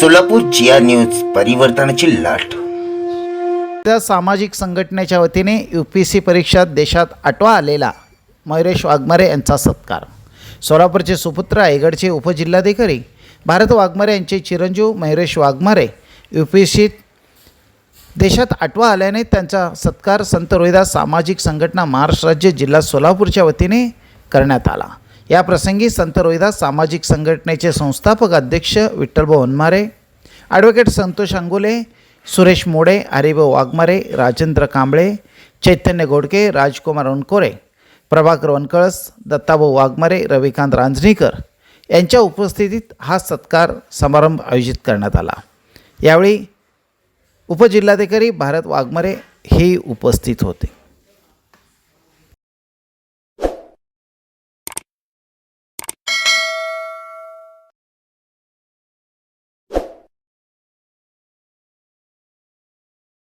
सोलापूर जिया news परिवर्तनाची लाट. त्या सामाजिक संघटनेच्या वतीने यू पी सी परीक्षात देशात आठवा आलेला मयुरेश वाघमारे यांचा सत्कार. सोलापूरचे सुपुत्र रायगडचे उपजिल्हाधिकारी भारत वाघमारे यांचे चिरंजीव मयुरेश वाघमारे यू पी सीत देशात आठवा आल्याने त्यांचा सत्कार संत रोहिदास सामाजिक संघटना महाराष्ट्र राज्य जिल्हा सोलापूरच्या वतीने करण्यात आला. या प्रसंगी संत रोहिदास सामाजिक संघटनेचे संस्थापक अध्यक्ष विठ्ठलभाऊ वनमारे ॲडव्होकेट संतोष अंगुले सुरेश मोडे हरिभाऊ वाघमारे राजेंद्र कांबळे चैतन्य गोडके राजकुमार वनकोरे प्रभाकर वनकळस दत्ताभाऊ वाघमारे रविकांत रांजणीकर यांच्या उपस्थितीत हा सत्कार समारंभ आयोजित करण्यात आला. यावेळी उपजिल्हाधिकारी भारत वाघमारे हे उपस्थित होते.